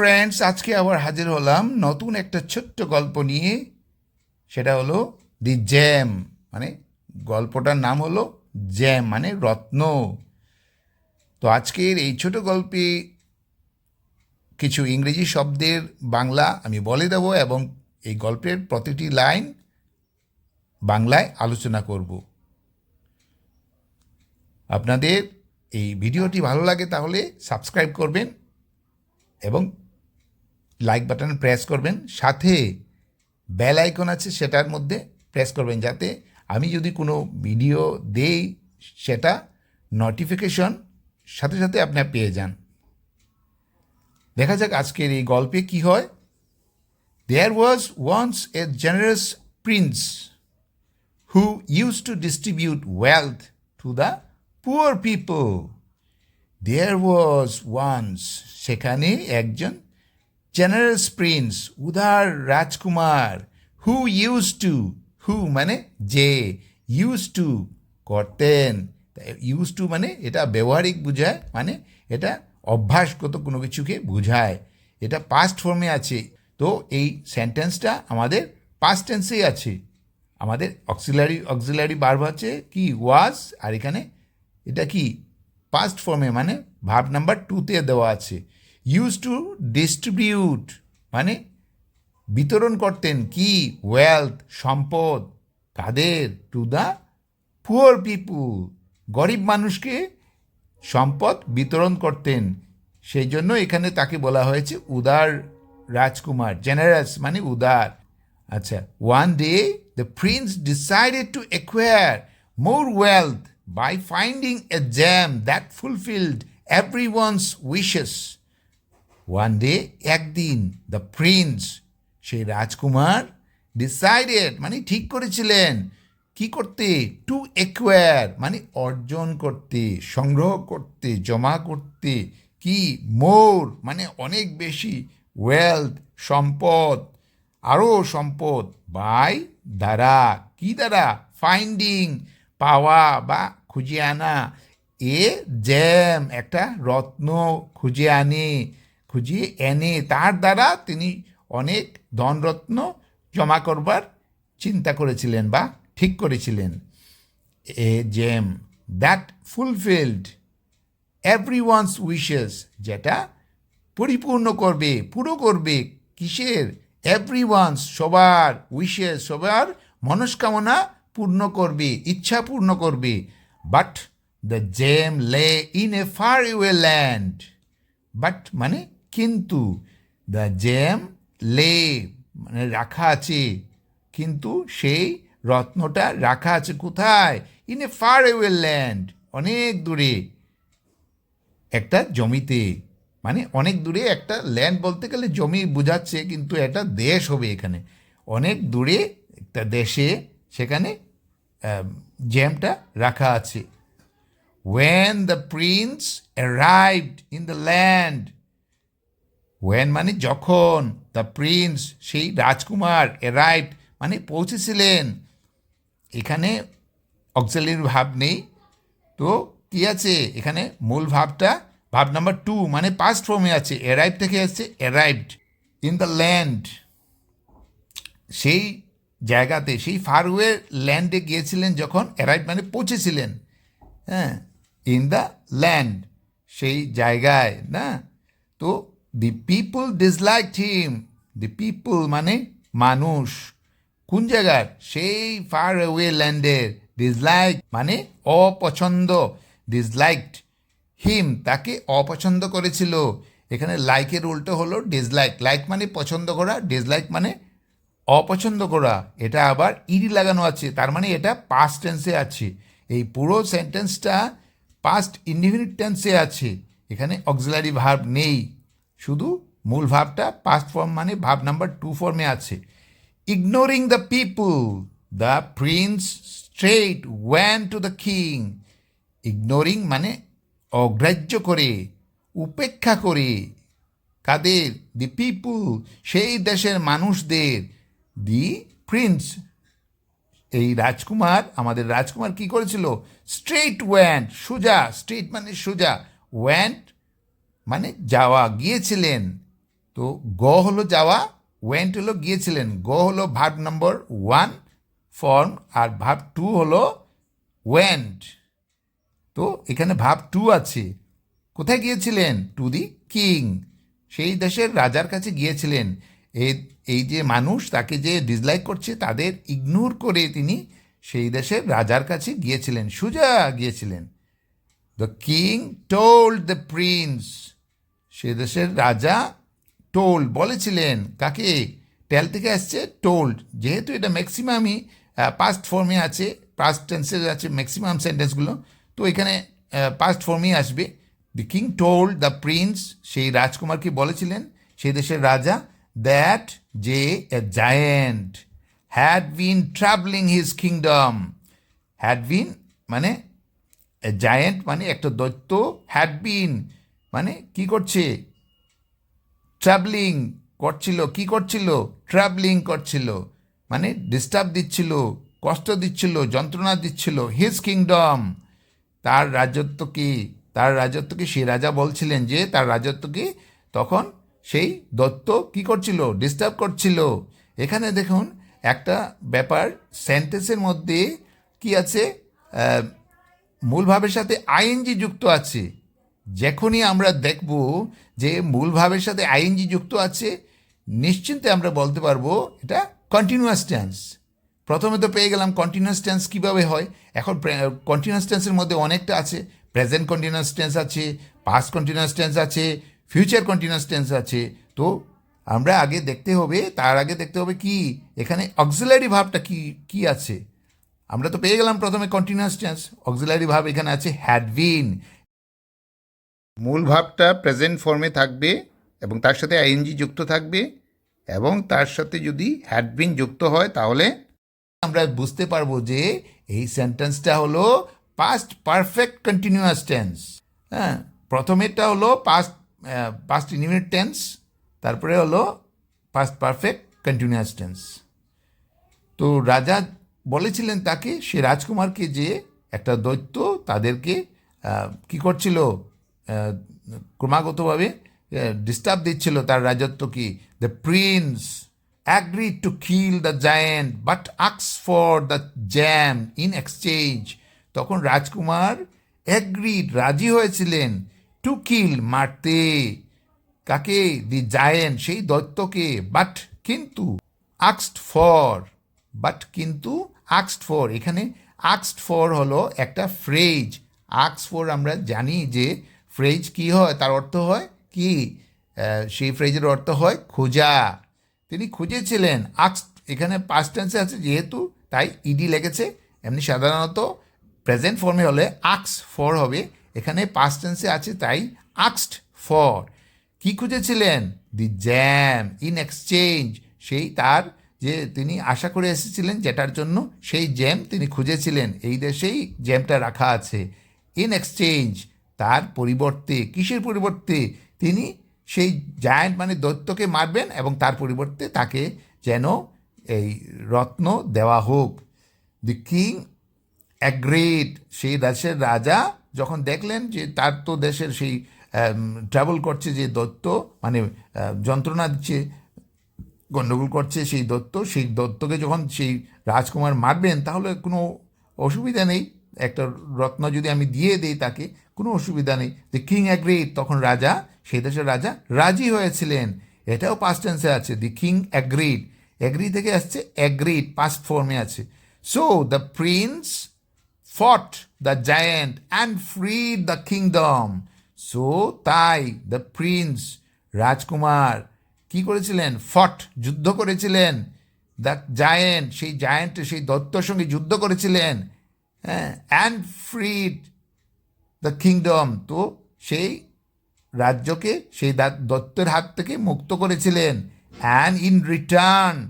Friends আজকে আবার হাজির হলাম নতুন একটা ছোট্ট গল্প নিয়ে। সেটা হলো দি জ্যাম মানে গল্পটার নাম হলো জ্যাম মানে রত্ন। তো আজকের এই ছোট গল্পে কিছু ইংরেজি শব্দের বাংলা আমি বলে দেব এবং এই গল্পের প্রতিটি লাইন বাংলায় আলোচনা করব। আপনাদের এই ভিডিওটি ভালো লাগে তাহলে সাবস্ক্রাইব করবেন এবং লাইক বাটন প্রেস করবেন। সাথে বেল আইকন আছে, সেটার মধ্যে প্রেস করবেন। যাতে আমি যদি কোনো ভিডিও দেই, সেটা নোটিফিকেশন সাথে সাথে আপনার পেয়ে যান। দেখা যাক আজকের এই গল্পে কি হয়। There was once a generous prince who used to distribute wealth to the poor people There was once সেখানে একজন জেনারেস প্রিন্স উদার রাজকুমার হু ইউজ টু হু মানে যে ইউজ টু করতেন। ইউজ টু মানে এটা ব্যবহারিক বোঝায় মানে এটা অভ্যাসগত কোনো কিছুকে বোঝায়। এটা পাস্ট ফর্মে আছে। তো এই সেন্টেন্সটা আমাদের পাস্ট টেন্সেই আছে। আমাদের অক্সিলারি অক্সিলারি বার্ব আছে কি ওয়াজ আর এখানে এটা কি পাস্ট ফর্মে মানে ভাব নাম্বার টুতে দেওয়া আছে। ইউজ টু ডিস্ট্রিবিউট মানে বিতরণ করতেন কি? ওয়েলথ সম্পদ কাদের টু দ্য পুয়ার পিপুল গরিব মানুষকে সম্পদ বিতরণ করতেন। সেই জন্য এখানে তাকে বলা হয়েছে উদার রাজকুমার জেনারেস মানে উদার। আচ্ছা one day the prince decided to acquire more wealth by finding a gem that fulfilled everyone's wishes one day একদিন দ্য প্রিন্স সেই রাজকুমার ডিসাইডেড মানে ঠিক করেছিলেন, কি করতে? টু একুয়ার মানে অর্জন করতে, সংগ্রহ করতে, জমা করতে, কি? মোর মানে অনেক বেশি ওয়েলথ সম্পদ আরও সম্পদ বাই দ্বারা, কি দ্বারা? ফাইন্ডিং পাওয়া বা খুঁজে আনা, এ জ্যাম একটা রত্ন খুঁজে আনে। খুঁজে, এনে তার দ্বারা তিনি অনেক ধনরত্ন জমা করবার চিন্তা করেছিলেন বা ঠিক করেছিলেন। A gem, that fulfilled everyone's wishes, যেটা পরিপূর্ণ করবে, পুরো করবে, কিসের? এভরি ওয়ান্স সবার উইশেস, সবার মনস্কামনা পূর্ণ করবে, ইচ্ছা পূর্ণ করবে। But the gem lay in a far away land. But মানে কিন্তু দ্য জ্যাম লে মানে রাখা আছে, কিন্তু সেই রত্নটা রাখা আছে কোথায়? In a far away land অনেক দূরে। একটা জমিতে মানে অনেক দূরে একটা ল্যান্ড বলতে গেলে জমি বোঝাচ্ছে, কিন্তু এটা দেশ হবে এখানে। অনেক দূরে একটা দেশে সেখানে জ্যামটা রাখা আছে। When the prince arrived in the land when মানে যখন দ্য প্রিন্স সেই রাজকুমার অ্যারাইভড মানে পৌঁছেছিলেন। এখানে অক্সিলারি ভাব নেই। তো কি আছে? এখানে মূল ভাবটা, ভাব নাম্বার টু মানে পাস্ট ফর্মে আছে। অ্যারাইভ থেকে আসছে অ্যারাইভড ইন দ্য ল্যান্ড সেই জায়গাতে, সেই ফারওয়ে ল্যান্ডে গিয়েছিলেন যখন অ্যারাইভ মানে পৌঁছেছিলেন। হ্যাঁ ইন দ্য ল্যান্ড সেই জায়গায়, না? তো the people dislike him the people মানে মানুষ। কোন জায়গার? সেই ফার ওয়ে ল্যান্ডের ডিসলাইক মানে অপছন্দ। ডিসলাইকড হিম তাকে অপছন্দ করেছিল। এখানে লাইকের উল্টো হলো ডিসলাইক লাইক মানে পছন্দ করা ডিসলাইক মানে অপছন্দ করা। এটা আবার ইডি লাগানো আছে। তার মানে এটা পাস্ট টেন্সে আছে। এই পুরো সেন্টেন্সটা পাস্ট ইনডিফিনিট টেন্সে আছে। এখানে অক্সিলারি ভার্ব নেই। শুধু মূল ভাবটা পাস্ট ফর্ম মানে ভাব নাম্বার টু ফর্মে আছে। Ignoring the people the prince straight went to the king ignoring মানে অগ্রাহ্য করে, উপেক্ষা করে। কাদের? দি পিপুল সেই দেশের মানুষদের। দি প্রিন্স এই রাজকুমার, আমাদের রাজকুমার কি করেছিল? স্ট্রেট ওয়ান্ট সোজা স্ট্রেট মানে সোজা ওয়ান্ট মানে যাওয়া গিয়েছিলেন, তো গ হলো যাওয়া ওয়েন্ট হলো গিয়েছিলেন। গ হলো ভার্ব নম্বর ওয়ান ফর্ম আর ভাব টু হলো ওয়েন্ট তো এখানে ভাব টু আছে। কোথায় গিয়েছিলেন? টু দি কিং সেই দেশের রাজার কাছে গিয়েছিলেন। এই যে মানুষ তাকে যে ডিসলাইক করছে, তাদের ইগনোর করে তিনি সেই দেশের রাজার কাছে গিয়েছিলেন। সুজা গিয়েছিলেন। The king told the prince সে দেশের রাজা টোল্ড বলেছিলেন। কাকে? টেল থেকে আসছে টোল্ড যেহেতু এটা ম্যাক্সিমামই পাস্ট ফর্মে আছে পাস্ট টেন্সে আছে ম্যাক্সিমাম সেন্টেন্সগুলো তো এখানে পাস্ট ফর্মেই আসবে। The king told the prince সেই রাজকুমারকে বলেছিলেন? সেই দেশের রাজা দ্যাট যে a giant had been travelling his kingdom had been মানে জায়েন্ট মানে একটা দৈত্য হ্যাড বিন মানে কি করছে? ট্রাভেলিং করছিল, কি করছিল? ট্রাভেলিং করছিল মানে ডিস্টার্ব দিচ্ছিল, কষ্ট দিচ্ছিল, যন্ত্রণা দিচ্ছিল হিজ কিংডম তার রাজত্ব কি তার রাজত্বকে সেই রাজা বলছিলেন যে, তার রাজত্বকে তখন সেই দত্ত কি করছিল? ডিস্টার্ব করছিল। এখানে দেখুন একটা ব্যাপার সেন্টেন্সের মধ্যে কি আছে? আহ, মূল ভাবের সাথে আইএনজি যুক্ত আছে। যখনই আমরা দেখব যে মূল ভাবের সাথে আইএনজি যুক্ত আছে নিশ্চিন্তে আমরা বলতে পারব এটা কন্টিনিউয়াস টেন্স প্রথমে তো পেয়ে গেলাম কন্টিনিউয়াস টেন্স কীভাবে হয়? এখন কন্টিনিউয়াস টেন্সের মধ্যে অনেকটা আছে। প্রেজেন্ট কন্টিনিউয়াস টেন্স আছে পাস্ট কন্টিনিউয়াস টেন্স আছে ফিউচার কন্টিনিউয়াস টেন্স আছে। তো আমরা আগে দেখতে হবে তার আগে দেখতে হবে কি? এখানে অক্সিলারি ভাবটা কি কি আছে? আমরা তো পেয়ে গেলাম প্রথমে কন্টিনিউয়াস টেন্স অক্সিলারি ভাব এখানে আছে হ্যাড বিন মূল ভাবটা প্রেজেন্ট ফর্মে থাকবে এবং তার সাথে আইএনজি যুক্ত থাকবে এবং তার সাথে যদি হ্যাড বিন যুক্ত হয় তাহলে আমরা বুঝতে পারব যে এই সেন্টেন্সটা হলো পাস্ট পারফেক্ট কন্টিনিউয়াস টেন্স হ্যাঁ প্রথমেরটা হলো পাস্ট পাস্ট ইনিমিট টেন্স তারপরে হলো পাস্ট পারফেক্ট কন্টিনিউয়াস টেন্স তো রাজা বলেছিলেন তাকে, সে রাজকুমারকে যে একটা দৈত্য তাদেরকে কি করছিল ক্রমাগতভাবে ডিস্টার্ব দিচ্ছিল তার রাজত্বকে the prince agreed to kill the giant but আক্স for the gem in exchange তখন রাজকুমার অ্যাগ্রিড রাজি হয়েছিলেন টু কিল মারতে। কাকে? দি জায়েন্ট সেই দৈত্যকে। বাট কিন্তু আক্সড ফর বাট কিন্তু আক্সড ফর এখানে আক্সড ফর হলো একটা ফ্রেজ আক্স ফর আমরা জানি যে ফ্রেজ কি হয়, তার অর্থ হয় কি? সেই ফ্রেজের অর্থ হয় খোঁজা। তিনি খুঁজেছিলেন। আক্স এখানে পাস্ট টেন্সে আছে যেহেতু, তাই ইডি লেগেছে। এমনি সাধারণত প্রেজেন্ট ফর্মে হলে আক্স ফর হবে। এখানে পাস্ট টেন্সে আছে, তাই আক্সড ফর কি খুঁজেছিলেন? দি জ্যাম ইন এক্সচেঞ্জ সেই তার যে তিনি আশা করে এসেছিলেন যেটার জন্য সেই জ্যাম তিনি খুঁজেছিলেন। এই দেশেই জ্যামটা রাখা আছে। ইন এক্সচেঞ্জ তার পরিবর্তে, কিসের পরিবর্তে? তিনি সেই জায়ান্ট মানে দৈত্যকে মারবেন এবং তার পরিবর্তে তাকে যেন এই রত্ন দেওয়া হোক। দি কিং অ্যাগ্রেড সেই দেশের রাজা যখন দেখলেন যে তার তো দেশের সেই ট্রাভেল করছে যে দত্ত মানে যন্ত্রণা দিচ্ছে গণ্ডগোল করছে সেই দত্ত, সেই দত্তকে যখন সেই রাজকুমার মারবেন, তাহলে কোনো অসুবিধা নেই। একটা রত্ন যদি আমি দিয়ে দিই তাকে, কোনো অসুবিধা নেই। যে কিং অ্যাগ্রিড তখন রাজা সেই দেশের রাজা রাজি হয়েছিলেন। এটাও পাস্ট টেন্সে আছে দি কিং অ্যাগ্রিড অ্যাগ্রি থেকে আসছে অ্যাগ্রিড পাস্ট ফর্মে আছে। So the prince fought the giant and free the kingdom so তাই দ্য প্রিন্স রাজকুমার কি করেছিলেন? ফট, যুদ্ধ করেছিলেন। দ্য জায়েন্ট, সেই জায়েন্ট, সেই দত্তর সঙ্গে যুদ্ধ করেছিলেন। হ্যাঁ অ্যান্ড ফ্রিড দ্য কিংডম। তো সেই রাজ্যকে, সেই দত্তের হাত থেকে মুক্ত করেছিলেন। অ্যান্ড ইন রিটার্ন,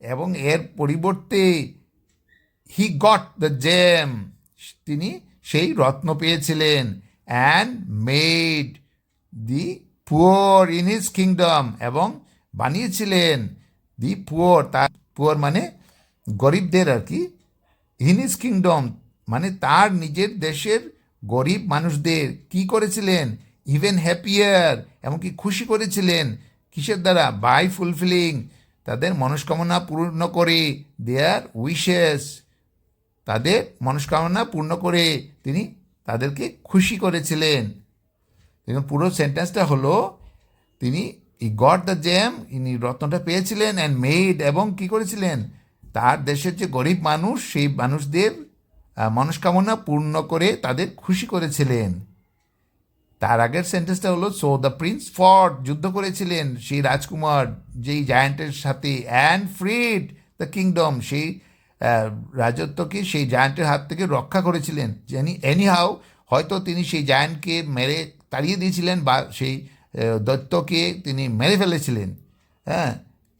এবং এর পরিবর্তে হি গট দ্য জেম, তিনি সেই রত্ন পেয়েছিলেন। And made the poor in his kingdom এবং বানিয়েছিলেন দি পুয়ার তার পুয়ার মানে গরিবদের আর কি ইন হিজ কিংডম মানে তার নিজের দেশের গরিব মানুষদের কি করেছিলেন? ইভেন হ্যাপিয়ার এমনকি খুশি করেছিলেন। কিসের দ্বারা? বাই ফুলফিলিং তাদের মনস্কামনা পূর্ণ করে দেয়ার উইশেস তাদের মনস্কামনা পূর্ণ করে তিনি তাদেরকে খুশি করেছিলেন। দেখুন, পুরো সেন্টেন্সটা হলো, তিনি ই গড দ্য জ্যাম ইনি রত্নটা পেয়েছিলেন অ্যান্ড মেড এবং কি করেছিলেন? তার দেশের যে গরিব মানুষ, সেই মানুষদের মনস্কামনা পূর্ণ করে তাদের খুশি করেছিলেন। তার আগের সেন্টেন্সটা হলো সো দ্য প্রিন্স ফর্ট যুদ্ধ করেছিলেন, সেই রাজকুমার, যেই জায়ান্টের সাথে অ্যান্ড ফ্রিড দ্য কিংডম সেই রাজত্বকে, সেই জায়ান্টের হাত থেকে রক্ষা করেছিলেন। জানি এনি হাউ হয়তো তিনি সেই জায়ান্টকে মেরে তাড়িয়ে দিয়েছিলেন বা সেই আহ, দৈত্যকে তিনি মেরে ফেলেছিলেন। হ্যাঁ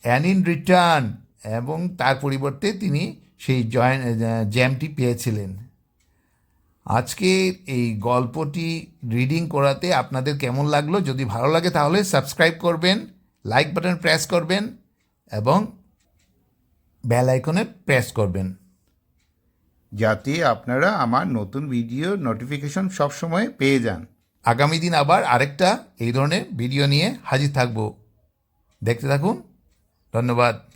অ্যান ইন রিটার্ন এবং তার পরিবর্তে তিনি সেই জয়েন জ্যামটি পেয়েছিলেন। আজকে এই গল্পটি রিডিং করাতে আপনাদের কেমন লাগল? যদি ভালো লাগে তাহলে সাবস্ক্রাইব করবেন লাইক বাটন প্রেস করবেন এবং বেল আইকনে প্রেস করবেন। যাতে আপনারা আমার নতুন ভিডিও নোটিফিকেশন সবসময় পেয়ে যান। আগামী দিন আবার আরেকটা এই ধরনের ভিডিও নিয়ে হাজির থাকব। দেখতে থাকুন। ধন্যবাদ।